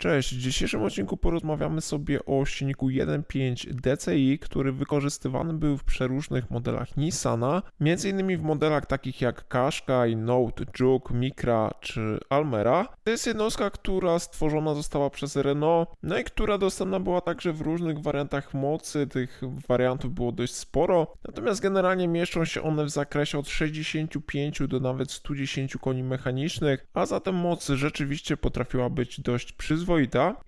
Cześć, w dzisiejszym odcinku porozmawiamy sobie o silniku 1.5 DCI, który wykorzystywany był w przeróżnych modelach Nissana, m.in. w modelach takich jak Qashqai, Note, Juke, Micra czy Almera. To jest jednostka, która stworzona została przez Renault, no i która dostępna była także w różnych wariantach mocy, tych wariantów było dość sporo, natomiast generalnie mieszczą się one w zakresie od 65 do nawet 110 koni mechanicznych, a zatem moc rzeczywiście potrafiła być dość przyzwoita.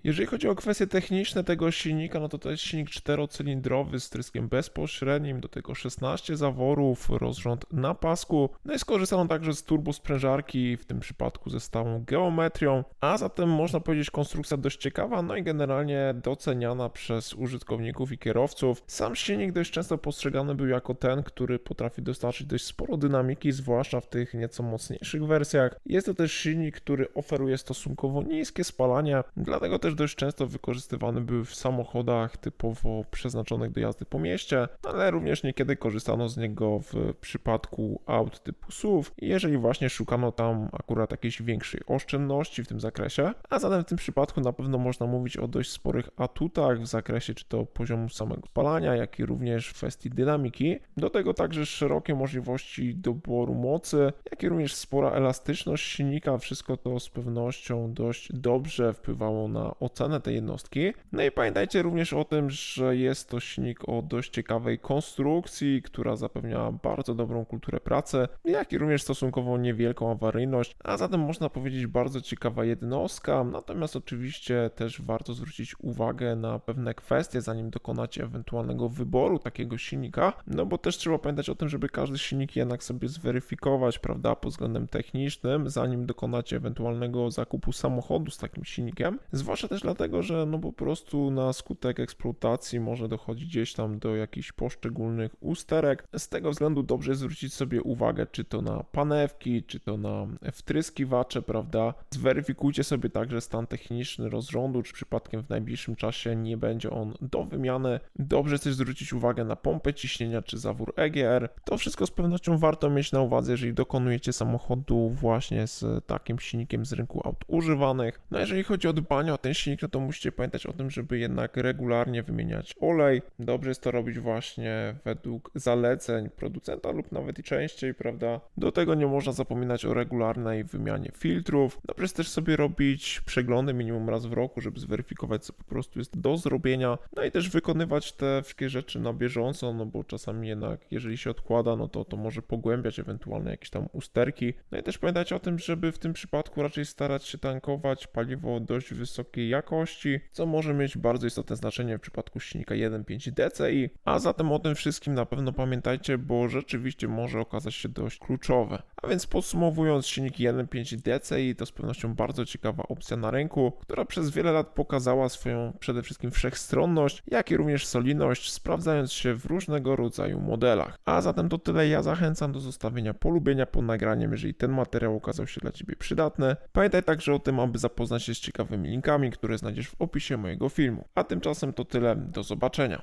Jeżeli chodzi o kwestie techniczne tego silnika, no to to jest silnik czterocylindrowy z tryskiem bezpośrednim, do tego 16 zaworów, rozrząd na pasku, no i skorzystano także z turbosprężarki, w tym przypadku ze stałą geometrią, a zatem można powiedzieć konstrukcja dość ciekawa, no i generalnie doceniana przez użytkowników i kierowców. Sam silnik dość często postrzegany był jako ten, który potrafi dostarczyć dość sporo dynamiki, zwłaszcza w tych nieco mocniejszych wersjach. Jest to też silnik, który oferuje stosunkowo niskie spalanie, dlatego też dość często wykorzystywany był w samochodach typowo przeznaczonych do jazdy po mieście, ale również niekiedy korzystano z niego w przypadku aut typu SUV, jeżeli właśnie szukano tam akurat jakiejś większej oszczędności w tym zakresie, a zatem w tym przypadku na pewno można mówić o dość sporych atutach w zakresie czy to poziomu samego spalania, jak i również w kwestii dynamiki. Do tego także szerokie możliwości doboru mocy, jak i również spora elastyczność silnika, wszystko to z pewnością dość dobrze wpływało na ocenę tej jednostki. No i pamiętajcie również o tym, że jest to silnik o dość ciekawej konstrukcji, która zapewnia bardzo dobrą kulturę pracy, jak i również stosunkowo niewielką awaryjność, a zatem można powiedzieć bardzo ciekawa jednostka. Natomiast oczywiście też warto zwrócić uwagę na pewne kwestie, zanim dokonacie ewentualnego wyboru takiego silnika, no bo też trzeba pamiętać o tym, żeby każdy silnik jednak sobie zweryfikować, prawda, pod względem technicznym, zanim dokonacie ewentualnego zakupu samochodu z takim silnikiem. Zwłaszcza też dlatego, że no po prostu na skutek eksploatacji może dochodzić gdzieś tam do jakichś poszczególnych usterek. Z tego względu dobrze zwrócić sobie uwagę, czy to na panewki, czy to na wtryskiwacze, prawda? Zweryfikujcie sobie także stan techniczny rozrządu, czy przypadkiem w najbliższym czasie nie będzie on do wymiany. Dobrze też zwrócić uwagę na pompę ciśnienia, czy zawór EGR. To wszystko z pewnością warto mieć na uwadze, jeżeli dokonujecie samochodu właśnie z takim silnikiem z rynku aut używanych. No jeżeli chodzi o dbanie o ten silnik, no to musicie pamiętać o tym, żeby jednak regularnie wymieniać olej. Dobrze jest to robić właśnie według zaleceń producenta lub nawet i częściej, prawda? Do tego nie można zapominać o regularnej wymianie filtrów. Dobrze jest też sobie robić przeglądy minimum raz w roku, żeby zweryfikować, co po prostu jest do zrobienia. No i też wykonywać te wszystkie rzeczy na bieżąco, no bo czasami jednak, jeżeli się odkłada, no to to może pogłębiać ewentualne jakieś tam usterki. No i też pamiętajcie o tym, żeby w tym przypadku raczej starać się tankować paliwo dość wysokiej jakości, co może mieć bardzo istotne znaczenie w przypadku silnika 1.5 DCI, a zatem o tym wszystkim na pewno pamiętajcie, bo rzeczywiście może okazać się dość kluczowe. A więc podsumowując, silniki 1.5 DCI to z pewnością bardzo ciekawa opcja na rynku, która przez wiele lat pokazała swoją przede wszystkim wszechstronność, jak i również solidność, sprawdzając się w różnego rodzaju modelach. A zatem to tyle, ja zachęcam do zostawienia polubienia pod nagraniem, jeżeli ten materiał okazał się dla Ciebie przydatny. Pamiętaj także o tym, aby zapoznać się z ciekawymi linkami, które znajdziesz w opisie mojego filmu. A tymczasem to tyle, do zobaczenia.